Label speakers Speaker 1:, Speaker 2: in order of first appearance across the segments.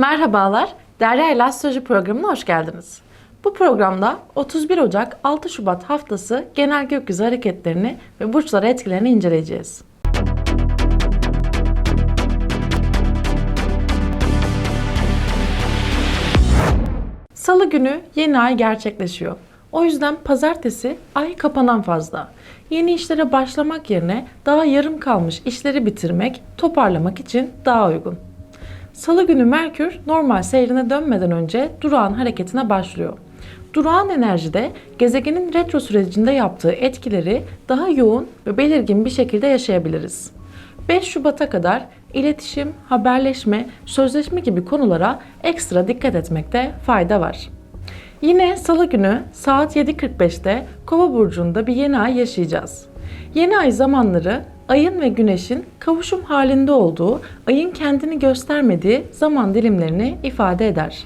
Speaker 1: Merhabalar, Derya ile Astroloji programına hoş geldiniz. Bu programda 31 Ocak 6 Şubat haftası genel gökyüzü hareketlerini ve burçlara etkilerini inceleyeceğiz. Salı günü yeni ay gerçekleşiyor. O yüzden pazartesi ay kapanan fazla. Yeni işlere başlamak yerine daha yarım kalmış işleri bitirmek, toparlamak için daha uygun. Salı günü Merkür normal seyrine dönmeden önce durağan hareketine başlıyor. Durağan enerjide gezegenin retro sürecinde yaptığı etkileri daha yoğun ve belirgin bir şekilde yaşayabiliriz. 5 Şubat'a kadar iletişim, haberleşme, sözleşme gibi konulara ekstra dikkat etmekte fayda var. Yine salı günü saat 7.45'te Kova burcunda bir yeni ay yaşayacağız. Yeni ay zamanları ayın ve güneşin kavuşum halinde olduğu, ayın kendini göstermediği zaman dilimlerini ifade eder.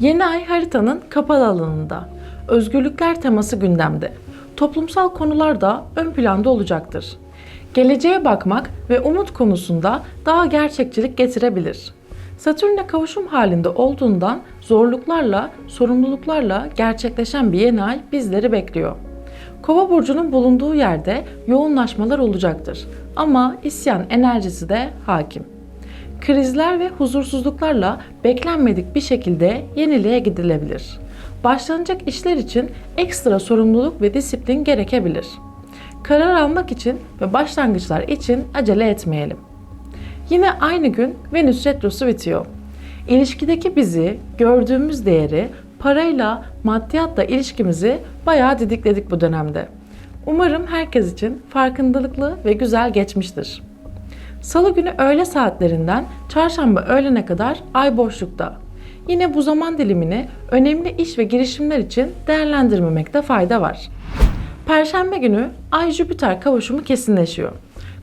Speaker 1: Yeni ay haritanın kapalı alanında. Özgürlükler teması gündemde. Toplumsal konular da ön planda olacaktır. Geleceğe bakmak ve umut konusunda daha gerçekçilik getirebilir. Satürn'le kavuşum halinde olduğundan zorluklarla, sorumluluklarla gerçekleşen bir yeni ay bizleri bekliyor. Kova burcunun bulunduğu yerde yoğunlaşmalar olacaktır ama isyan enerjisi de hakim. Krizler ve huzursuzluklarla beklenmedik bir şekilde yeniliğe gidilebilir. Başlanacak işler için ekstra sorumluluk ve disiplin gerekebilir. Karar almak için ve başlangıçlar için acele etmeyelim. Yine aynı gün Venüs retrosu bitiyor. İlişkideki bizi, gördüğümüz değeri, parayla, maddiyatla ilişkimizi bayağı didikledik bu dönemde. Umarım herkes için farkındalıklı ve güzel geçmiştir. Salı günü öğle saatlerinden çarşamba öğlene kadar ay boşlukta. Yine bu zaman dilimini önemli iş ve girişimler için değerlendirmemekte fayda var. Perşembe günü Ay Jüpiter kavuşumu kesinleşiyor.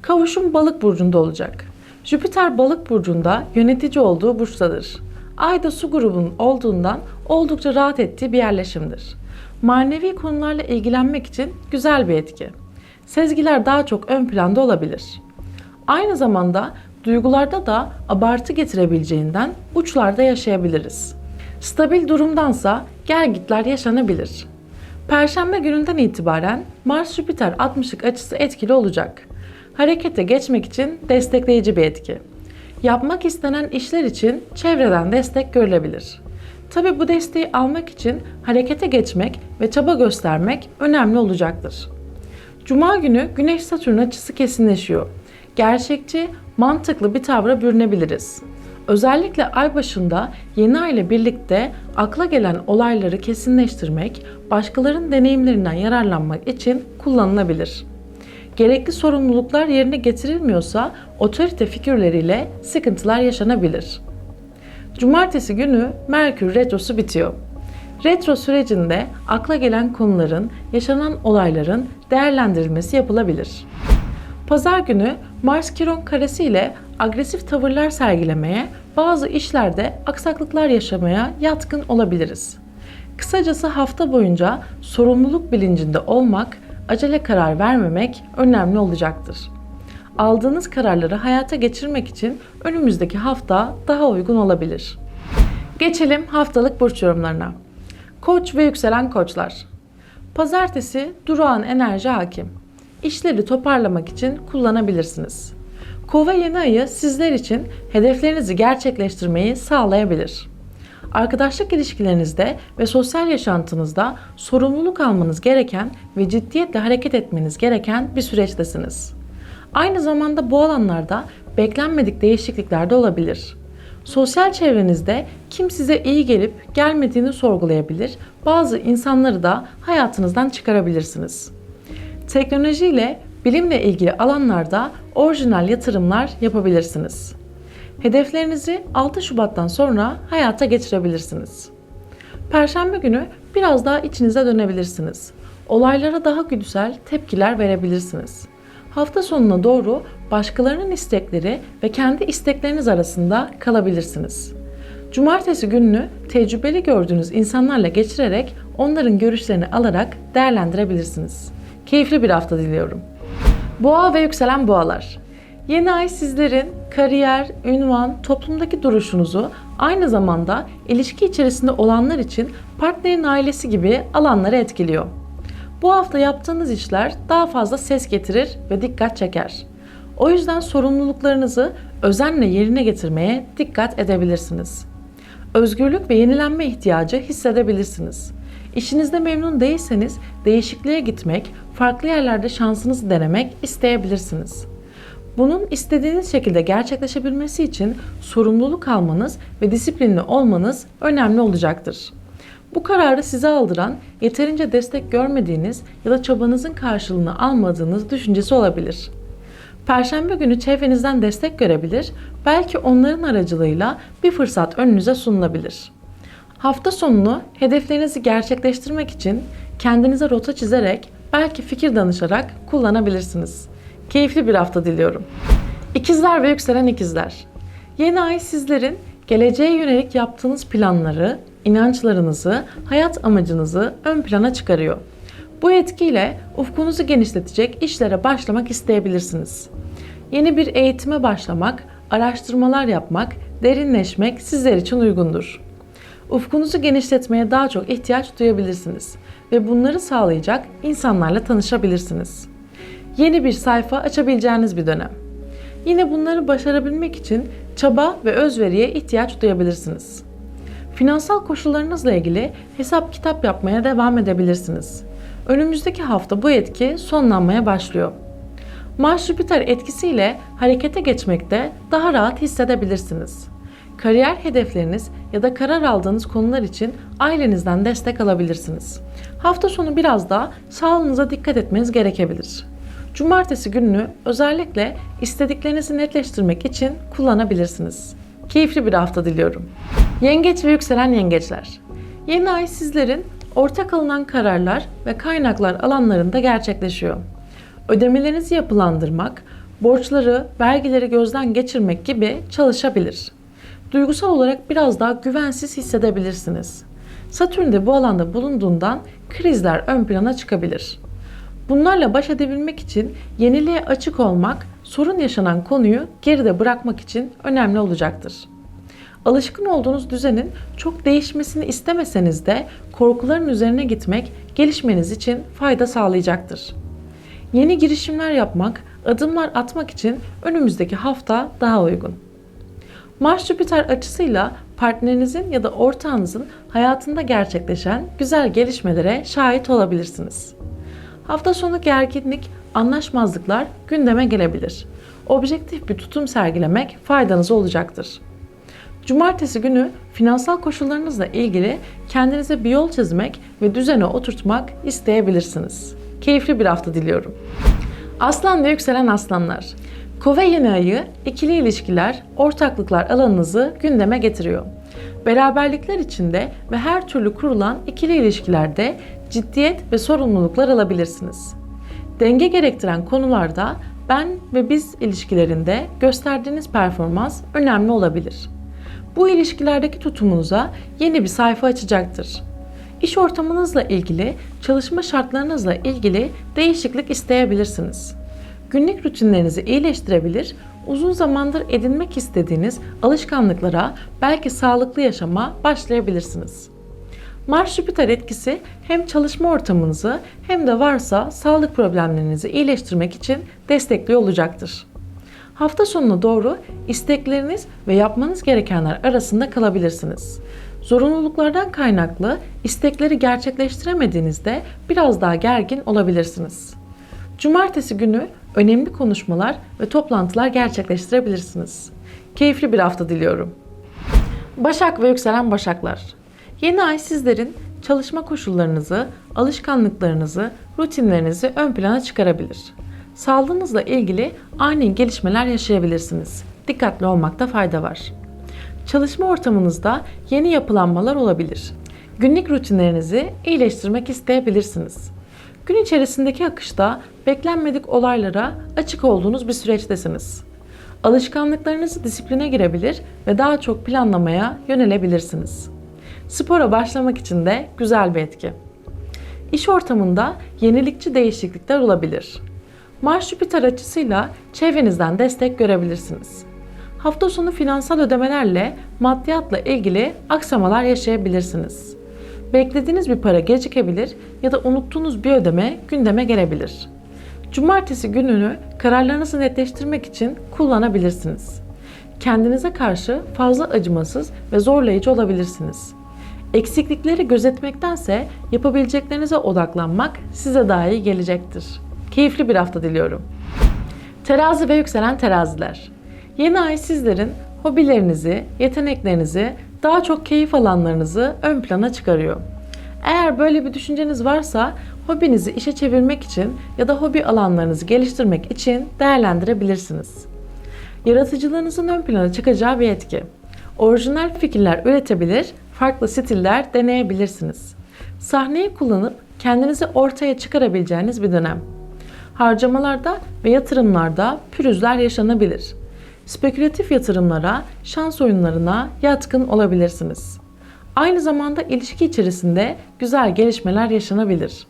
Speaker 1: Kavuşum Balık burcunda olacak. Jüpiter Balık burcunda yönetici olduğu burçtadır. Ay da su grubunun olduğundan oldukça rahat ettiği bir yerleşimdir. Manevi konularla ilgilenmek için güzel bir etki. Sezgiler daha çok ön planda olabilir. Aynı zamanda duygularda da abartı getirebileceğinden uçlarda yaşayabiliriz. Stabil durumdansa gelgitler yaşanabilir. Perşembe gününden itibaren Mars-Jüpiter 60'lık açısı etkili olacak. Harekete geçmek için destekleyici bir etki. Yapmak istenen işler için çevreden destek görülebilir. Tabi bu desteği almak için harekete geçmek ve çaba göstermek önemli olacaktır. Cuma günü Güneş-Satürn açısı kesinleşiyor. Gerçekçi, mantıklı bir tavra bürünebiliriz. Özellikle ay başında yeni ay ile birlikte akla gelen olayları kesinleştirmek, başkalarının deneyimlerinden yararlanmak için kullanılabilir. Gerekli sorumluluklar yerine getirilmiyorsa otorite figürleriyle sıkıntılar yaşanabilir. Cumartesi günü Merkür retrosu bitiyor. Retro sürecinde akla gelen konuların, yaşanan olayların değerlendirilmesi yapılabilir. Pazar günü Mars Kiron karesi ile agresif tavırlar sergilemeye, bazı işlerde aksaklıklar yaşamaya yatkın olabiliriz. Kısacası hafta boyunca sorumluluk bilincinde olmak, acele karar vermemek önemli olacaktır. Aldığınız kararları hayata geçirmek için önümüzdeki hafta daha uygun olabilir. Geçelim haftalık burç yorumlarına. Koç ve yükselen koçlar. Pazartesi durağan enerji hakim. İşleri toparlamak için kullanabilirsiniz. Kova yeni ayı sizler için hedeflerinizi gerçekleştirmeyi sağlayabilir. Arkadaşlık ilişkilerinizde ve sosyal yaşantınızda sorumluluk almanız gereken ve ciddiyetle hareket etmeniz gereken bir süreçtesiniz. Aynı zamanda bu alanlarda beklenmedik değişiklikler de olabilir. Sosyal çevrenizde kim size iyi gelip gelmediğini sorgulayabilir, bazı insanları da hayatınızdan çıkarabilirsiniz. Teknolojiyle, bilimle ilgili alanlarda orijinal yatırımlar yapabilirsiniz. Hedeflerinizi 6 Şubat'tan sonra hayata geçirebilirsiniz. Perşembe günü biraz daha içinize dönebilirsiniz. Olaylara daha güdüsel tepkiler verebilirsiniz. Hafta sonuna doğru başkalarının istekleri ve kendi istekleriniz arasında kalabilirsiniz. Cumartesi gününü tecrübeli gördüğünüz insanlarla geçirerek onların görüşlerini alarak değerlendirebilirsiniz. Keyifli bir hafta diliyorum. Boğa ve yükselen boğalar. Yeni ay sizlerin kariyer, ünvan, toplumdaki duruşunuzu aynı zamanda ilişki içerisinde olanlar için partnerin ailesi gibi alanları etkiliyor. Bu hafta yaptığınız işler daha fazla ses getirir ve dikkat çeker. O yüzden sorumluluklarınızı özenle yerine getirmeye dikkat edebilirsiniz. Özgürlük ve yenilenme ihtiyacı hissedebilirsiniz. İşinizde memnun değilseniz değişikliğe gitmek, farklı yerlerde şansınızı denemek isteyebilirsiniz. Bunun istediğiniz şekilde gerçekleşebilmesi için sorumluluk almanız ve disiplinli olmanız önemli olacaktır. Bu kararı size aldıran, yeterince destek görmediğiniz ya da çabanızın karşılığını almadığınız düşüncesi olabilir. Perşembe günü çevrenizden destek görebilir, belki onların aracılığıyla bir fırsat önünüze sunulabilir. Hafta sonunu hedeflerinizi gerçekleştirmek için kendinize rota çizerek, belki fikir danışarak kullanabilirsiniz. Keyifli bir hafta diliyorum. İkizler ve yükselen ikizler. Yeni ay sizlerin geleceğe yönelik yaptığınız planları, inançlarınızı, hayat amacınızı ön plana çıkarıyor. Bu etkiyle ufkunuzu genişletecek işlere başlamak isteyebilirsiniz. Yeni bir eğitime başlamak, araştırmalar yapmak, derinleşmek sizler için uygundur. Ufkunuzu genişletmeye daha çok ihtiyaç duyabilirsiniz ve bunları sağlayacak insanlarla tanışabilirsiniz. Yeni bir sayfa açabileceğiniz bir dönem. Yine bunları başarabilmek için çaba ve özveriye ihtiyaç duyabilirsiniz. Finansal koşullarınızla ilgili hesap kitap yapmaya devam edebilirsiniz. Önümüzdeki hafta bu etki sonlanmaya başlıyor. Mars Jüpiter etkisiyle harekete geçmekte daha rahat hissedebilirsiniz. Kariyer hedefleriniz ya da karar aldığınız konular için ailenizden destek alabilirsiniz. Hafta sonu biraz daha sağlığınıza dikkat etmeniz gerekebilir. Cumartesi gününü özellikle istediklerinizi netleştirmek için kullanabilirsiniz. Keyifli bir hafta diliyorum. Yengeç ve yükselen yengeçler. Yeni ay sizlerin ortak alınan kararlar ve kaynaklar alanlarında gerçekleşiyor. Ödemelerinizi yapılandırmak, borçları, vergileri gözden geçirmek gibi çalışabilir. Duygusal olarak biraz daha güvensiz hissedebilirsiniz. Satürn de bu alanda bulunduğundan krizler ön plana çıkabilir. Bunlarla baş edebilmek için yeniliğe açık olmak, sorun yaşanan konuyu geride bırakmak için önemli olacaktır. Alışkın olduğunuz düzenin çok değişmesini istemeseniz de korkuların üzerine gitmek gelişmeniz için fayda sağlayacaktır. Yeni girişimler yapmak, adımlar atmak için önümüzdeki hafta daha uygun. Mars Jüpiter açısıyla partnerinizin ya da ortağınızın hayatında gerçekleşen güzel gelişmelere şahit olabilirsiniz. Hafta sonu gerginlik, anlaşmazlıklar gündeme gelebilir. Objektif bir tutum sergilemek faydanız olacaktır. Cumartesi günü finansal koşullarınızla ilgili kendinize bir yol çizmek ve düzene oturtmak isteyebilirsiniz. Keyifli bir hafta diliyorum. Aslan ve yükselen aslanlar. Kova yeni ayı ikili ilişkiler, ortaklıklar alanınızı gündeme getiriyor. Beraberlikler içinde ve her türlü kurulan ikili ilişkilerde ciddiyet ve sorumluluklar alabilirsiniz. Denge gerektiren konularda ben ve biz ilişkilerinde gösterdiğiniz performans önemli olabilir. Bu ilişkilerdeki tutumunuza yeni bir sayfa açacaktır. İş ortamınızla ilgili, çalışma şartlarınızla ilgili değişiklik isteyebilirsiniz. Günlük rutinlerinizi iyileştirebilir, uzun zamandır edinmek istediğiniz alışkanlıklara, belki sağlıklı yaşama başlayabilirsiniz. Mars Jüpiter etkisi hem çalışma ortamınızı hem de varsa sağlık problemlerinizi iyileştirmek için destekli olacaktır. Hafta sonuna doğru istekleriniz ve yapmanız gerekenler arasında kalabilirsiniz. Zorunluluklardan kaynaklı istekleri gerçekleştiremediğinizde biraz daha gergin olabilirsiniz. Cumartesi günü önemli konuşmalar ve toplantılar gerçekleştirebilirsiniz. Keyifli bir hafta diliyorum. Başak ve yükselen Başaklar. Yeni ay sizlerin çalışma koşullarınızı, alışkanlıklarınızı, rutinlerinizi ön plana çıkarabilir. Sağlığınızla ilgili ani gelişmeler yaşayabilirsiniz. Dikkatli olmakta fayda var. Çalışma ortamınızda yeni yapılanmalar olabilir. Günlük rutinlerinizi iyileştirmek isteyebilirsiniz. Gün içerisindeki akışta beklenmedik olaylara açık olduğunuz bir süreçtesiniz. Alışkanlıklarınızı disipline girebilir ve daha çok planlamaya yönelebilirsiniz. Spora başlamak için de güzel bir etki. İş ortamında yenilikçi değişiklikler olabilir. Mars Jüpiter açısıyla çevrenizden destek görebilirsiniz. Hafta sonu finansal ödemelerle maddiyatla ilgili aksamalar yaşayabilirsiniz. Beklediğiniz bir para gecikebilir ya da unuttuğunuz bir ödeme gündeme gelebilir. Cumartesi gününü kararlarınızı netleştirmek için kullanabilirsiniz. Kendinize karşı fazla acımasız ve zorlayıcı olabilirsiniz. Eksiklikleri gözetmektense yapabileceklerinize odaklanmak size daha iyi gelecektir. Keyifli bir hafta diliyorum. Terazi ve yükselen teraziler. Yeni ay sizlerin hobilerinizi, yeteneklerinizi, daha çok keyif alanlarınızı ön plana çıkarıyor. Eğer böyle bir düşünceniz varsa hobinizi işe çevirmek için ya da hobi alanlarınızı geliştirmek için değerlendirebilirsiniz. Yaratıcılığınızın ön plana çıkacağı bir etki. Orijinal fikirler üretebilir, farklı stiller deneyebilirsiniz. Sahneyi kullanıp kendinizi ortaya çıkarabileceğiniz bir dönem. Harcamalarda ve yatırımlarda pürüzler yaşanabilir. Spekülatif yatırımlara, şans oyunlarına yatkın olabilirsiniz. Aynı zamanda ilişki içerisinde güzel gelişmeler yaşanabilir.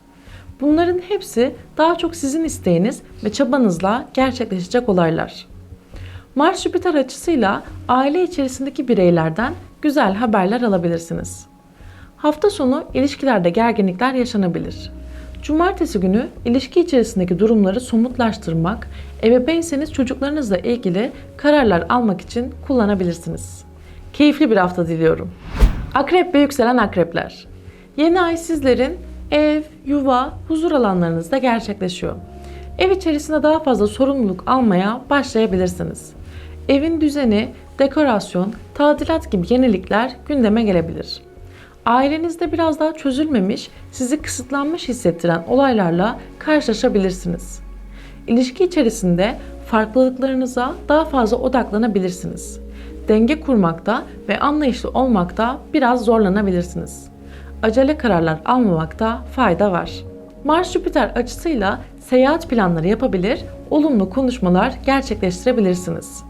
Speaker 1: Bunların hepsi daha çok sizin isteğiniz ve çabanızla gerçekleşecek olaylar. Mars Jüpiter açısıyla aile içerisindeki bireylerden güzel haberler alabilirsiniz. Hafta sonu ilişkilerde gerginlikler yaşanabilir. Cumartesi günü ilişki içerisindeki durumları somutlaştırmak, ebeveynseniz çocuklarınızla ilgili kararlar almak için kullanabilirsiniz. Keyifli bir hafta diliyorum. Akrep ve yükselen akrepler. Yeni ay sizlerin ev, yuva, huzur alanlarınızda gerçekleşiyor. Ev içerisinde daha fazla sorumluluk almaya başlayabilirsiniz. Evin düzeni, dekorasyon, tadilat gibi yenilikler gündeme gelebilir. Ailenizde biraz daha çözülmemiş, sizi kısıtlanmış hissettiren olaylarla karşılaşabilirsiniz. İlişki içerisinde farklılıklarınıza daha fazla odaklanabilirsiniz. Denge kurmakta ve anlayışlı olmakta biraz zorlanabilirsiniz. Acele kararlar almamakta fayda var. Mars-Jüpiter açısıyla seyahat planları yapabilir, olumlu konuşmalar gerçekleştirebilirsiniz.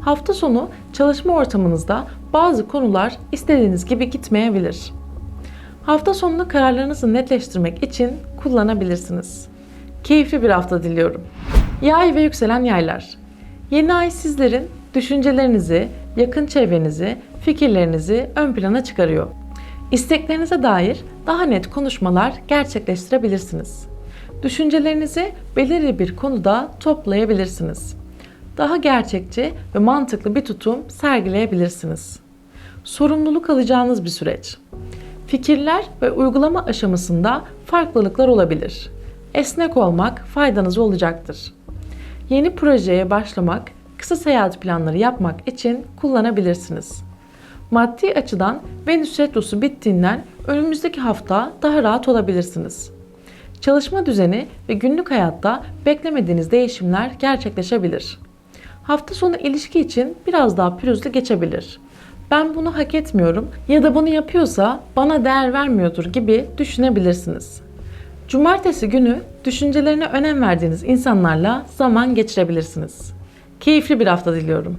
Speaker 1: Hafta sonu çalışma ortamınızda bazı konular istediğiniz gibi gitmeyebilir. Hafta sonunu kararlarınızı netleştirmek için kullanabilirsiniz. Keyifli bir hafta diliyorum. Yay ve yükselen yaylar. Yeni ay sizlerin düşüncelerinizi, yakın çevrenizi, fikirlerinizi ön plana çıkarıyor. İsteklerinize dair daha net konuşmalar gerçekleştirebilirsiniz. Düşüncelerinizi belirli bir konuda toplayabilirsiniz. Daha gerçekçi ve mantıklı bir tutum sergileyebilirsiniz. Sorumluluk alacağınız bir süreç. Fikirler ve uygulama aşamasında farklılıklar olabilir. Esnek olmak faydanız olacaktır. Yeni projeye başlamak, kısa seyahat planları yapmak için kullanabilirsiniz. Maddi açıdan Venüs retrosu bittiğinden önümüzdeki hafta daha rahat olabilirsiniz. Çalışma düzeni ve günlük hayatta beklemediğiniz değişimler gerçekleşebilir. Hafta sonu ilişki için biraz daha pürüzlü geçebilir. Ben bunu hak etmiyorum ya da bunu yapıyorsa bana değer vermiyordur gibi düşünebilirsiniz. Cumartesi günü düşüncelerine önem verdiğiniz insanlarla zaman geçirebilirsiniz. Keyifli bir hafta diliyorum.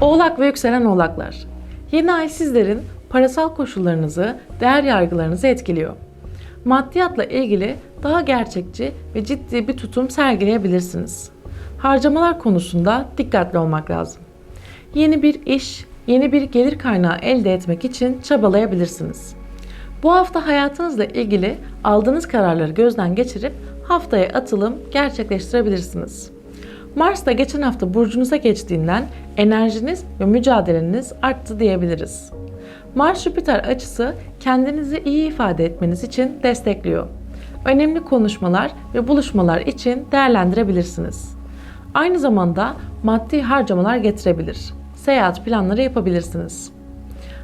Speaker 1: Oğlak ve yükselen oğlaklar. Yeni ay sizlerin parasal koşullarınızı, değer yargılarınızı etkiliyor. Maddiyatla ilgili daha gerçekçi ve ciddi bir tutum sergileyebilirsiniz. Harcamalar konusunda dikkatli olmak lazım. Yeni bir iş, yeni bir gelir kaynağı elde etmek için çabalayabilirsiniz. Bu hafta hayatınızla ilgili aldığınız kararları gözden geçirip haftaya atılım gerçekleştirebilirsiniz. Mars da geçen hafta burcunuza geçtiğinden enerjiniz ve mücadeleniz arttı diyebiliriz. Mars-Jüpiter açısı kendinizi iyi ifade etmeniz için destekliyor. Önemli konuşmalar ve buluşmalar için değerlendirebilirsiniz. Aynı zamanda maddi harcamalar getirebilir. Seyahat planları yapabilirsiniz.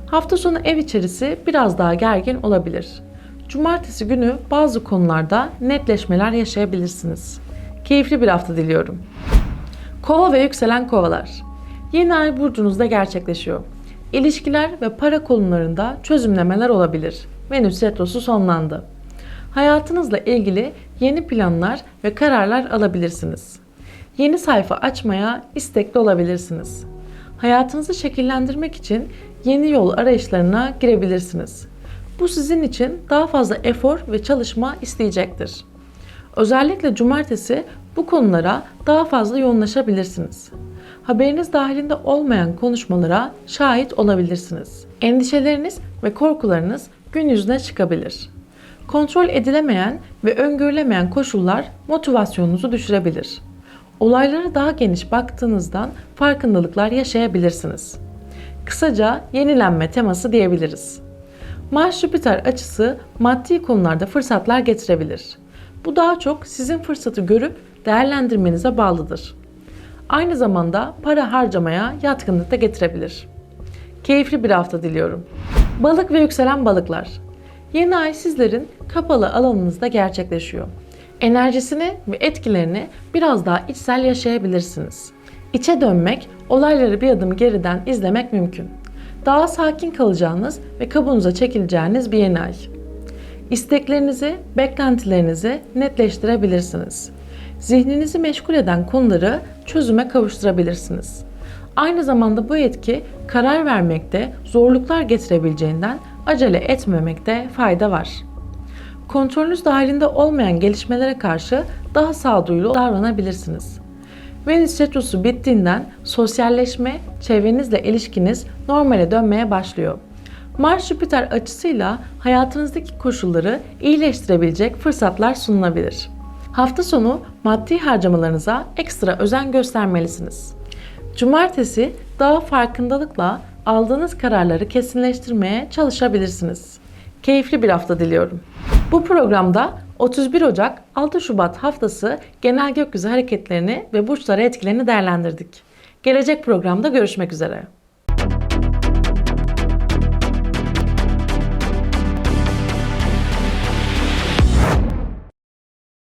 Speaker 1: Hafta sonu ev içerisi biraz daha gergin olabilir. Cumartesi günü bazı konularda netleşmeler yaşayabilirsiniz. Keyifli bir hafta diliyorum. Kova ve yükselen kovalar. Yeni ay burcunuzda gerçekleşiyor. İlişkiler ve para konularında çözümlemeler olabilir. Venüs retrosu sonlandı. Hayatınızla ilgili yeni planlar ve kararlar alabilirsiniz. Yeni sayfa açmaya istekli olabilirsiniz. Hayatınızı şekillendirmek için yeni yol arayışlarına girebilirsiniz. Bu sizin için daha fazla efor ve çalışma isteyecektir. Özellikle cumartesi bu konulara daha fazla yoğunlaşabilirsiniz. haberiniz dahilinde olmayan konuşmalara şahit olabilirsiniz. Endişeleriniz ve korkularınız gün yüzüne çıkabilir. Kontrol edilemeyen ve öngörülemeyen koşullar motivasyonunuzu düşürebilir. Olaylara daha geniş baktığınızdan farkındalıklar yaşayabilirsiniz. Kısaca yenilenme teması diyebiliriz. Mars Jüpiter açısı maddi konularda fırsatlar getirebilir. Bu daha çok sizin fırsatı görüp değerlendirmenize bağlıdır. Aynı zamanda para harcamaya yatkınlık da getirebilir. Keyifli bir hafta diliyorum. Balık ve yükselen balıklar. Yeni ay sizlerin kapalı alanınızda gerçekleşiyor. Enerjisini ve etkilerini biraz daha içsel yaşayabilirsiniz. İçe dönmek, olayları bir adım geriden izlemek mümkün. Daha sakin kalacağınız ve kabuğunuza çekileceğiniz bir yeni ay. İsteklerinizi, beklentilerinizi netleştirebilirsiniz. Zihninizi meşgul eden konuları çözüme kavuşturabilirsiniz. Aynı zamanda bu etki karar vermekte zorluklar getirebileceğinden acele etmemekte fayda var. Kontrolünüz dahilinde olmayan gelişmelere karşı daha sağduyulu davranabilirsiniz. Venüs retrosu bittiğinden sosyalleşme, çevrenizle ilişkiniz normale dönmeye başlıyor. Mars Jüpiter açısıyla hayatınızdaki koşulları iyileştirebilecek fırsatlar sunulabilir. Hafta sonu maddi harcamalarınıza ekstra özen göstermelisiniz. Cumartesi daha farkındalıkla aldığınız kararları kesinleştirmeye çalışabilirsiniz. Keyifli bir hafta diliyorum. Bu programda 31 Ocak 6 Şubat haftası genel gökyüzü hareketlerini ve burçlara etkilerini değerlendirdik. Gelecek programda görüşmek üzere.